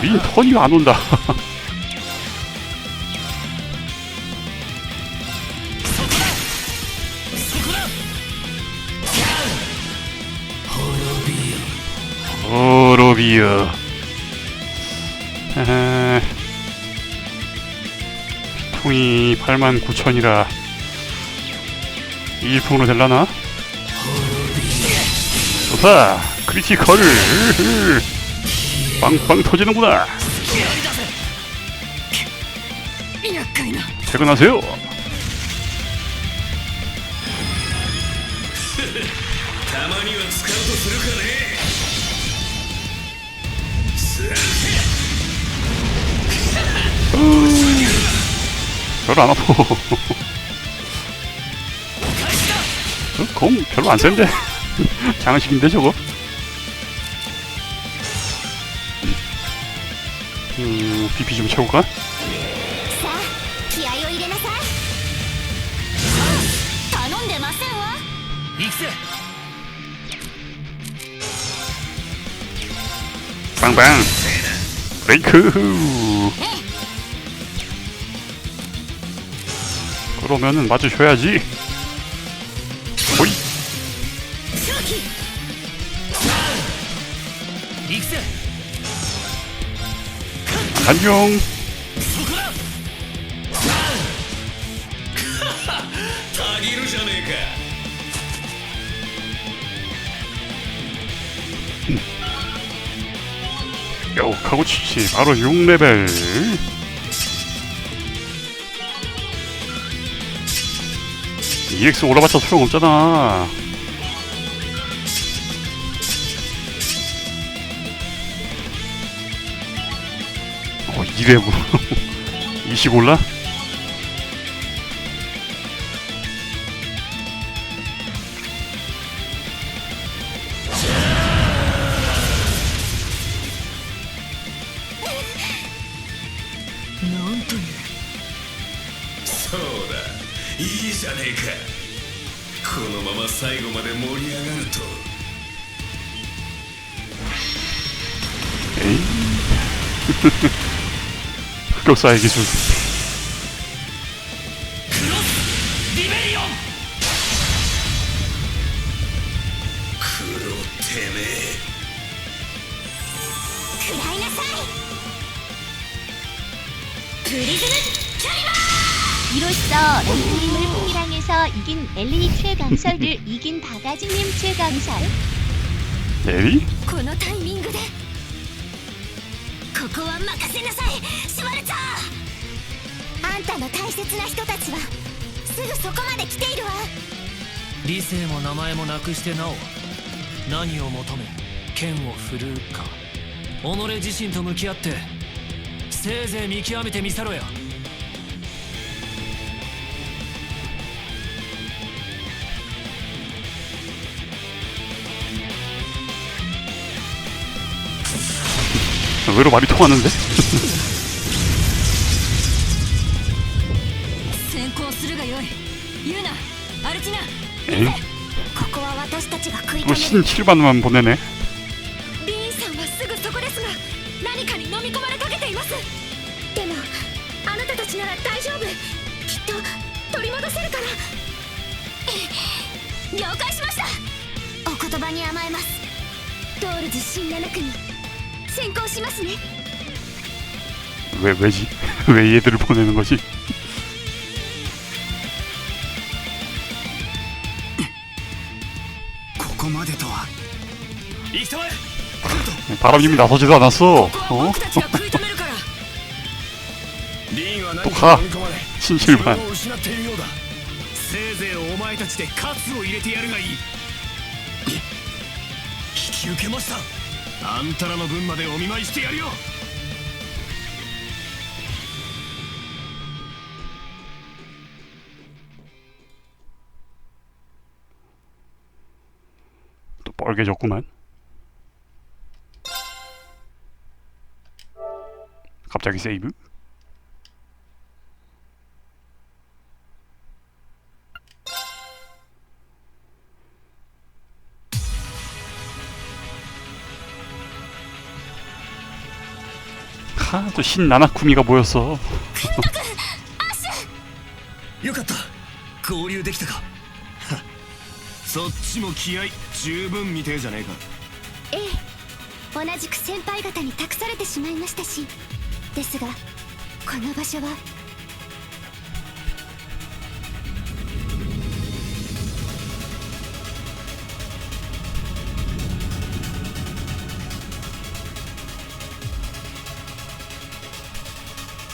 린 턴이 안 온다. 호로비어. 통이 89,000이라 1평으로 될라나? 아, 전사 크리티컬 빵빵 터지는구나. 퇴근하세요. 어, 별로 안 아파. 공 어, 별로 안 센데. 장식인데 저거? 음, BP 좀 채울까? 빵빵. 브레이크. 그러면은 맞으셔야지. 안녕. 요 카고치치 바로 6레벨 EX 올라봤자 소용없잖아 어, 2렙으로. 20 올라? ズムキャリバ 이로써 이 게임을 풍이랑에서 이긴 엘리 최강설을 이긴 바가지님 최강설 에리? ーこのタイミングでここは任せなさいシュワルツァー あんたの大切な人たちはすぐそこまで来ているわ理性も名前もなくしてなお何を求め剣を振るうか己自身と向き合ってせいぜい見極めてみせろよ 의외로 말이 통하는데? ここは私たちが食い止める。七番のマンボネね。リンさんはすぐそこですが、何かに飲み込まれかけています。でも、あなたたちなら大丈夫。きっと取り戻せるから。了解しました。お言葉に甘えます。ドールズ死んだ中に先行しますね。ウェウェジウェイエドルポネの腰。바람 이미 나서지도 않았어. 어? 어? 또 가. 신실만. 또 빨개졌구만. Tag sev mi? 카드 신나나 구미가 모 였. よかった合流できたかそっちも気合十分みてえじゃねえか。ええ。同じく先輩方に託されてしまいましたし。ですがこの場所は。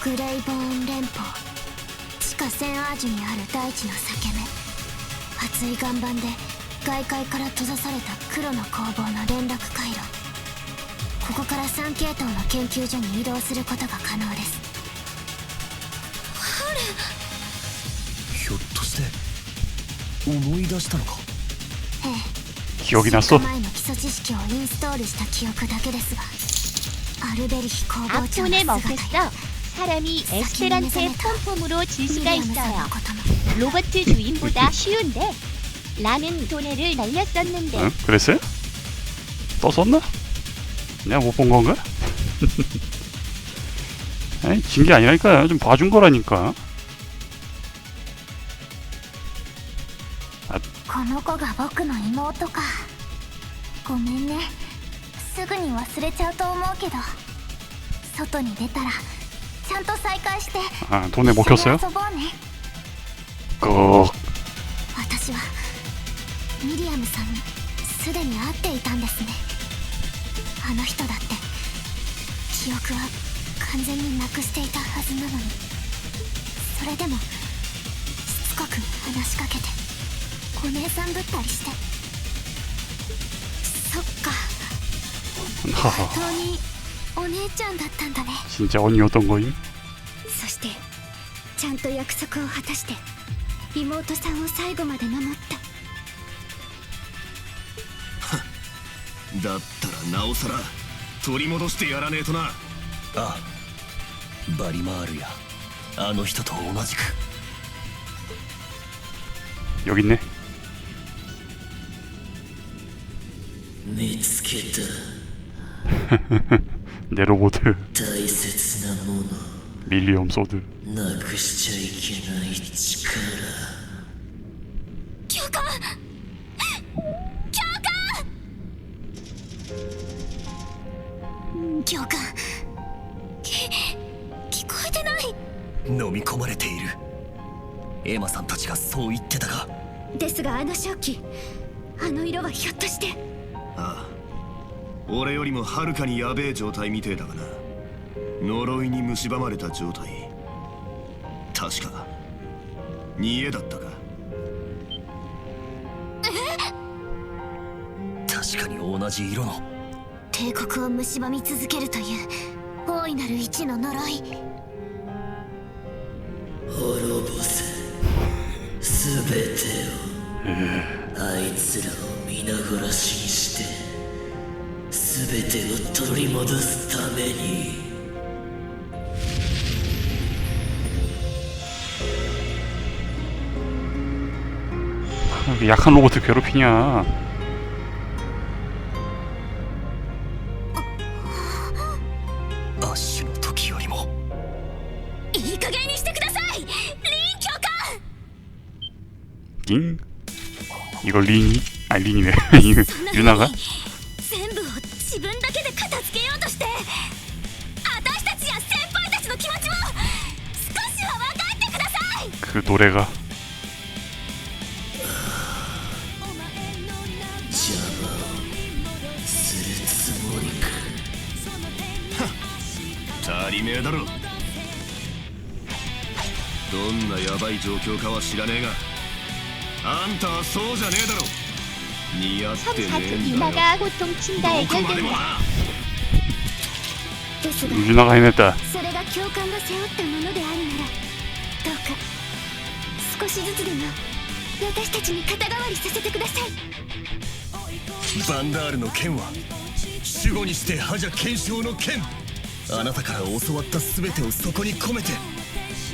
グレイボーン連邦地下センアージュにある大地の裂け目。厚い岩盤で外界から閉ざされた黒の工房の連絡回路。ここから3系統の研究所に移動することが可能ですひょっとして思い出したのかええ 기억이 出 났어. 荷前の基礎知識をインストールした記憶だけですがアルベリヒ工房長の 악돈에 姿 먹혔어. や 사람이 先に目 에스테란테 覚めた 폼폼으로 질 ミ 수가 リアムさん 있어요. のことも 로버트 주인보다 쉬운데 라는 돈에를 날렸었는데 응? 그랬어요? 떴었나? 내가 못 본 건가? 에이, 진 게 아니라니까요. 좀 봐준 거라니까. この子が僕の妹かごめんねすぐに忘れちゃうと思うけど外に出たらちゃんと再会して 아, 돈에 먹혔어요? 一緒に遊ぼうね 꺽. 私はミリアムさんにすでに会っていたんですね あの人だって記憶は完全になくしていたはずなのにそれでもしつこく話しかけてお姉さんぶったりしてそっか 하하. 本当にお姉ちゃんだったんだね 진짜 언니였던 거임? そしてちゃんと約束を果たして妹さんを最後まで守った だったらなおさら取り戻してやらねえとなああバリマールやあの人と同じく 여기 있네. 見つけた 내 로보트 大切なもの 밀리엄 소드. 飲み込まれている。エマさんたちがそう言ってたが。ですがあの正気あの色はひょっとして。ああ。俺よりもはるかにヤベえ状態みてえだがな。呪いに蝕まれた状態。確か。煮えだったか。確かに同じ色の。帝国を蝕み続けるという大いなる一の呪いすべてをあいつらを皆殺しにしてすべてを取り戻すために 왜 약한 로봇을 괴롭히냐. 이거 링이? 아 링이네. 이거 そんな風に 유나가? 全部を自分だけで片付けようとして私たちや先輩たちの気持ちも少しは分かってください 그 노래가 邪魔をするつもりか足りねえだろどんなヤバい状況かは知らねえが あんたはそうじゃねえだろ似合ってね 3사트 えんだよ 유나가 호통친다 どこまでも 해결된다 なですが 유나가 해냈다. それが教官が背負ったものであるならどうか少しずつでも私たちに肩代わりさせてくださいバンダールの剣は守護にして覇者検証の剣あなたから教わった全てをそこに込めて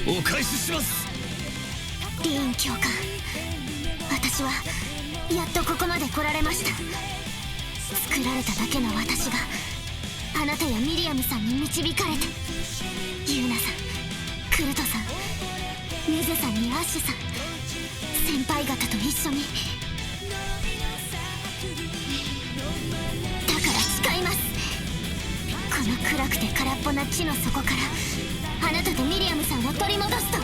お返ししますリーン教官 私はやっとここまで来られました。作られただけの私があなたやミリアムさんに導かれてユーナさんクルトさんネゼさんにアッシュさん先輩方と一緒に。だから誓います。この暗くて空っぽな地の底からあなたとミリアムさんを取り戻すと。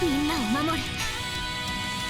みんなを守る。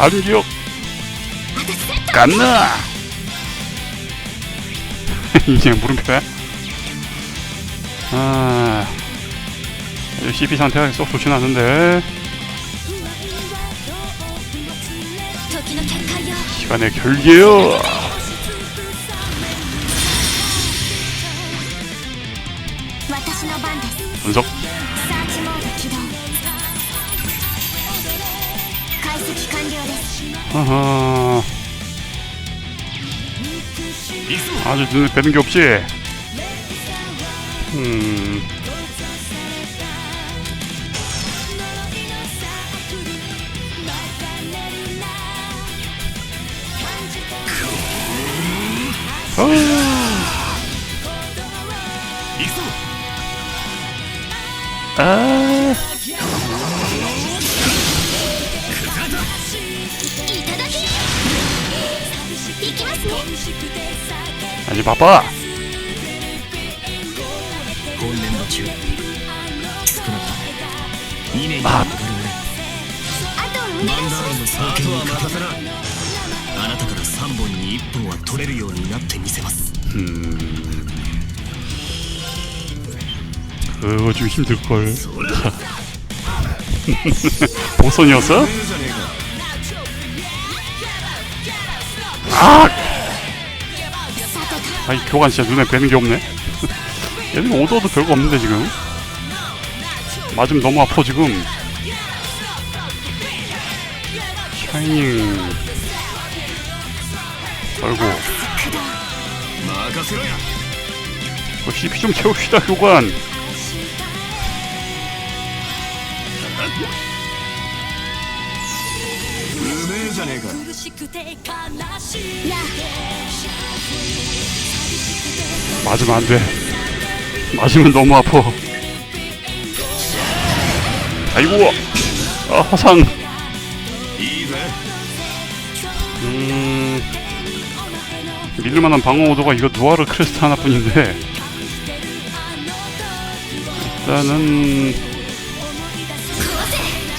사리력 깐나? 이게 물음표야? 아 CP 상태가 썩 좋진 않은데. 시간의 결계요. 분석. 아주 눈에 뵈는 게 없이 음아. 아. 아직 바빠. 本年度中少なくとも2年にあわたるあとお願いマンダールのあ双剣にとは任勝てせなあなたから3本に1本は取れるようになってみせます 그거 좀 힘들걸. それ 보선이었어? ええじゃねえか 아! 자기 교관 진짜 눈에 뵈는 게 없네. 얘들 오더도 별거 없는데 지금. 맞으면 너무 아파 지금. 샤이닝 아이고. 뭐 CP 좀 채웁시다 교관. 음해 자네가 맞으면 안 돼. 맞으면 너무 아파. 아이고, 아, 화상. 음, 밀릴만한 방어 오도가 이거 누아르 크레스트 하나뿐인데 일단은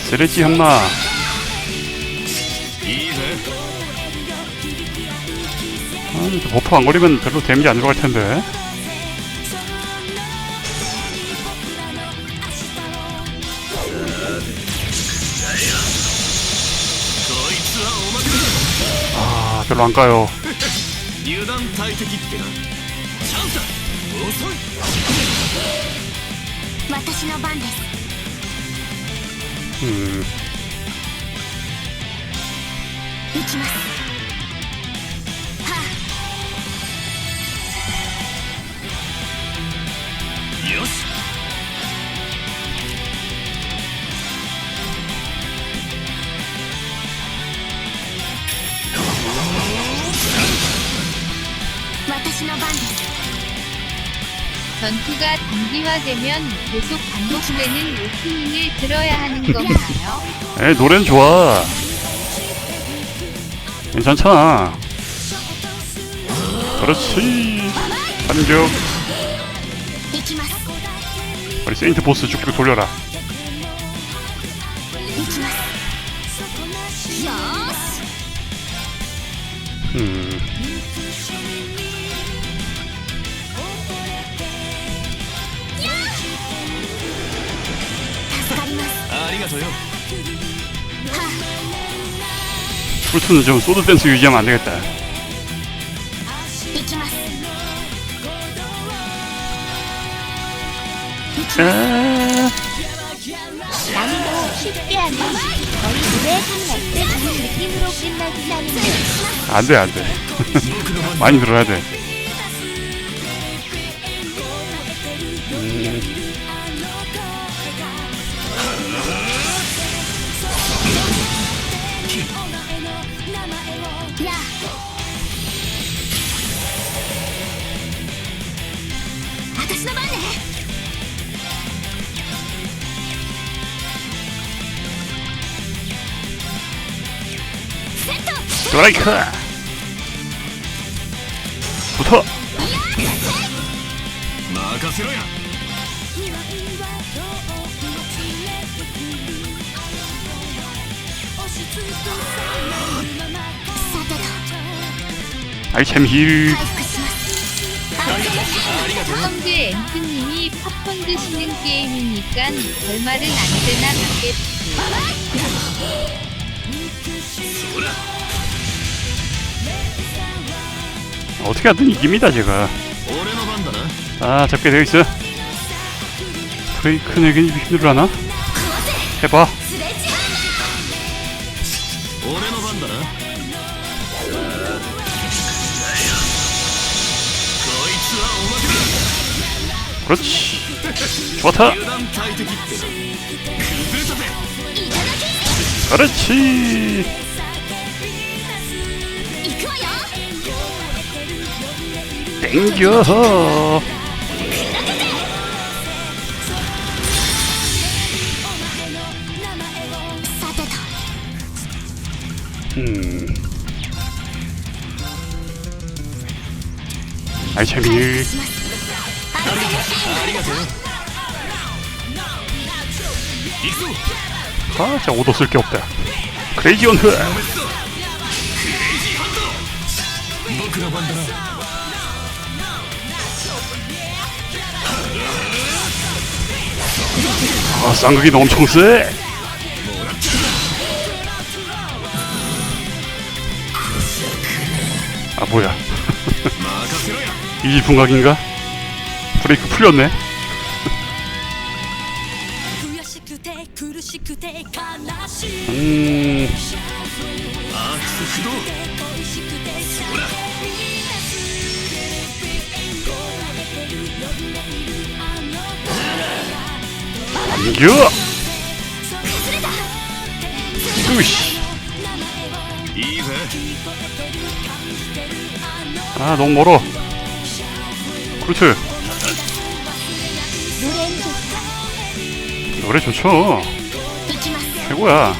세레지 한마 음, 버프 안 걸리면 별로 데미지 안 들어갈 텐데. 아, 별로 안 가요. 음. 음. 전투가 단기화되면 계속 반복되는 오프닝을 들어야 하는 건가요? 에 예, 노래는 좋아. 괜찮잖아. 그렇지. 반격. 우리 세인트 보스 쭉쭉 돌려라. 풀트는 좀 소드 댄스 유지하면 안 되겠다. 안돼 안돼 많이 들어야 돼. 스트라이크. 붙어. 아이템 힐. 형제 엠프님이 팝콘 드시는 게임이니까 결말은 안 되나? 보겠지. 어떻게 하든 이깁니다 제가. 아 잡게 되어있어. 브레이크 내긴 힘들라나? 해봐. 그렇지. 좋다. 그렇지. 땡겨 음. 알차밀 아, 진짜 오도 쓸 게 없다. 크레이지 온트! 아, 쌍극이 엄청 세! 아, 뭐야. 이 분각인가? 브레이크 풀렸네. 여! 으이씨. 아 너무 멀어. 그렇지. 노래 좋죠. 최고야.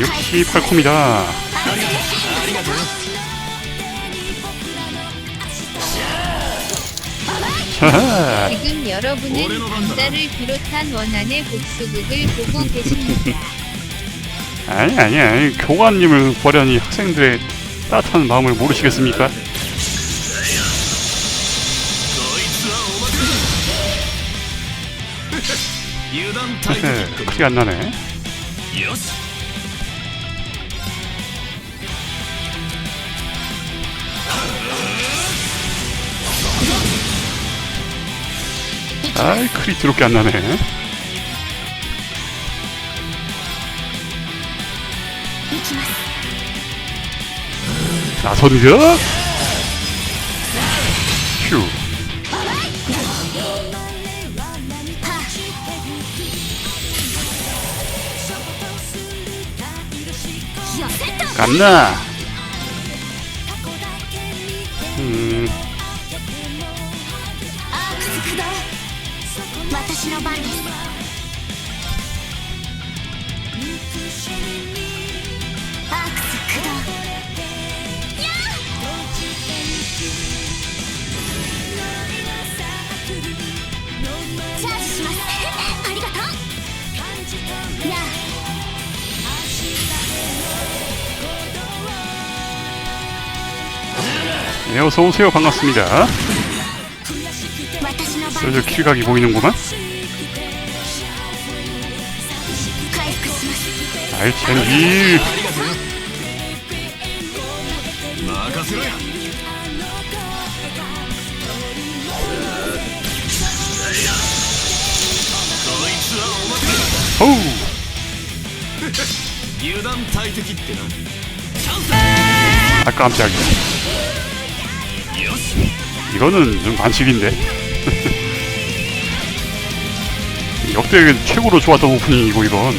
역시 팔콤이다. 지금 여러분은 남자를 비롯한 원한의 복수극을 보고 계십니다. 아니 아니 아니 교관님을 버려니 학생들의 따뜻한 마음을 모르시겠습니까? 크게 안 예, 나네. 아이 크리 드럽게 안 나네. 나서드죠? 휴. 갔나. 네, 어서오세요. 반갑습니다. 슬슬 킬각이 보이는구만. 알찬 힐. 호우! 아 깜짝이야. 이거는 좀 반칙인데 역대 최고로 좋았던 오프닝이고 이건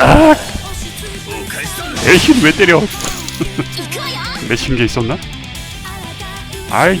아! 대신 왜 때려 내신 게 있었나? 아이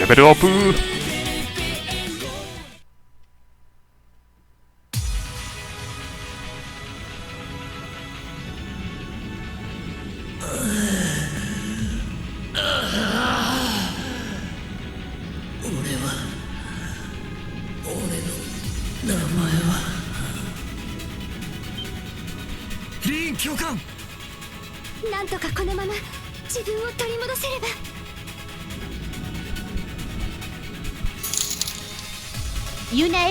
レベルアップ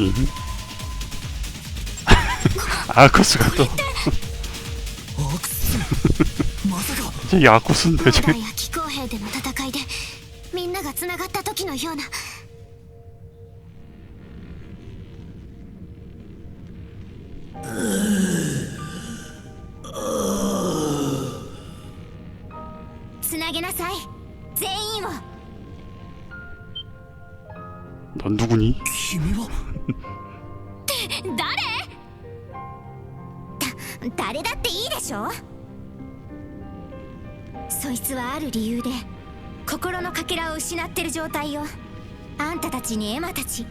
음. 아쿠스가 또 アクスまさか 이제 야쿠스인데 バ 지금 ーや気候兵での戦いでみんながつながった時のようなつなげなさい全員を 넌 누구니? つはある理由で心のかけらを失ってる状態よ。あんたたちにエマたち。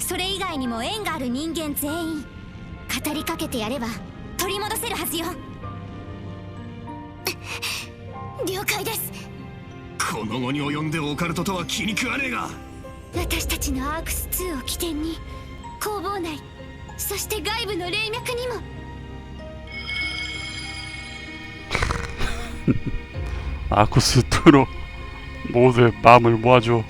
それ以外にも縁がある人間全員。語りかけてやれば取り戻せるはずよ。了解です。この後に及んでオカルトとは気に食わねえが。私たちのアークス2を起点に工房内そして外部の霊脈にも 아쿠스 2로 모두의 마음을 모아줘.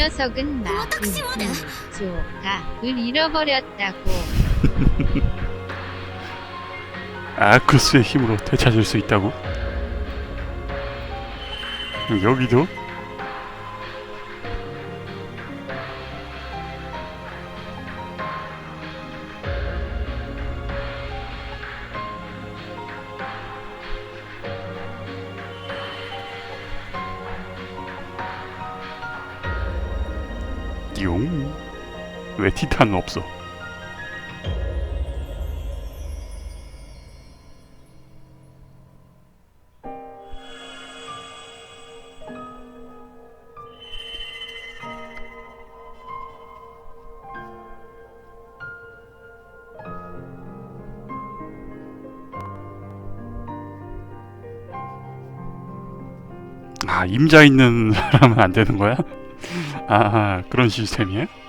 녀석은 나 음, 조가을 잃어버렸다고. 아크스의 힘으로 되찾을 수 있다고? 여기도? 상관없어 아 임자 있는 사람은 안 되는 거야? 음. 아 그런 시스템이에요?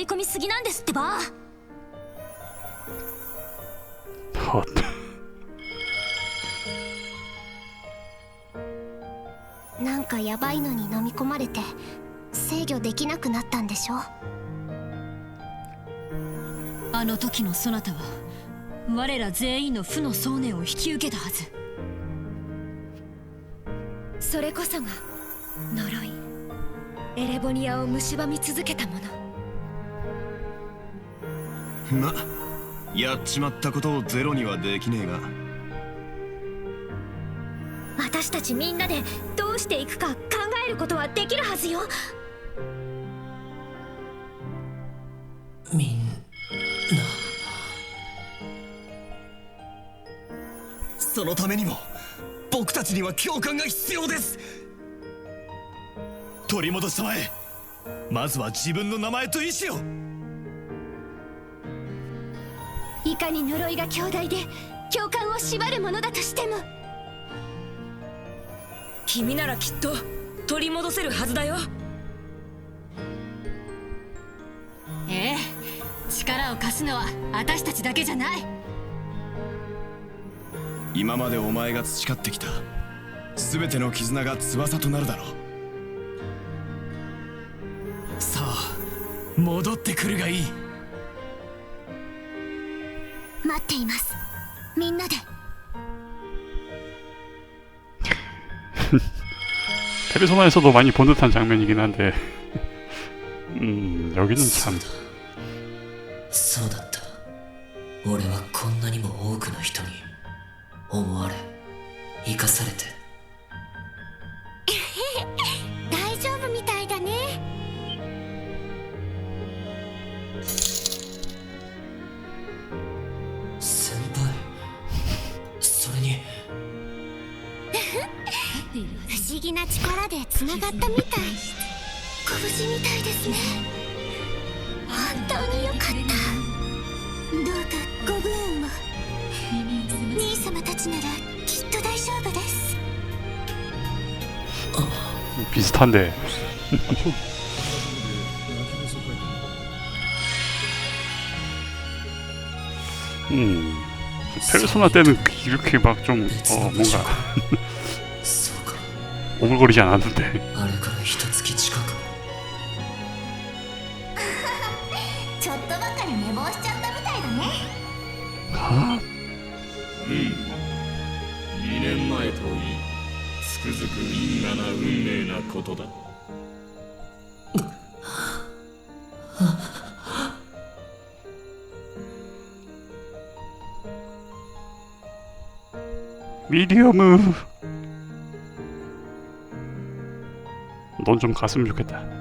い込みすぎなんですってば。 헛. なんかヤバいのに飲み込まれて制御できなくなったんでしょ？あの時のそなたは我ら全員の負の想念を引き受けたはず。それこそが呪い。エレボニアを蝕み続けたものまやっちまったことをゼロにはできねえが。私たちみんなでどうしていくか考えることはできるはずよ。みんな。そのためにも僕たちには共感が必要です。取り戻したまえまずは自分の名前と意志をいかに呪いが強大で共感を縛るものだとしても。君ならきっと取り戻せるはずだよ。ええ力を貸すのは私たちだけじゃない。今までお前が培ってきた全ての絆が翼となるだろう。さあ戻ってくるがいい待っていますみんなで 페르소나에서도 많이 본 듯한 장면이긴 한데 음 여기는 참 そうだった俺はこんなにも多くの人に思われ生かされて 力でつながったみたいご無事みたいですね本当によかったどうかご武運も兄様たちならきっと大丈夫です 비슷한데 음 페르소나 때는 이렇게 막 좀 어, 뭔가 そうか おごりじゃなんてあれから一月近く。ちょっとばかり寝坊しちゃったみたいだね。はあうん。2年前といいつくづくみんな運命なことだ。ミディアム。 넌 좀 갔으면 좋겠다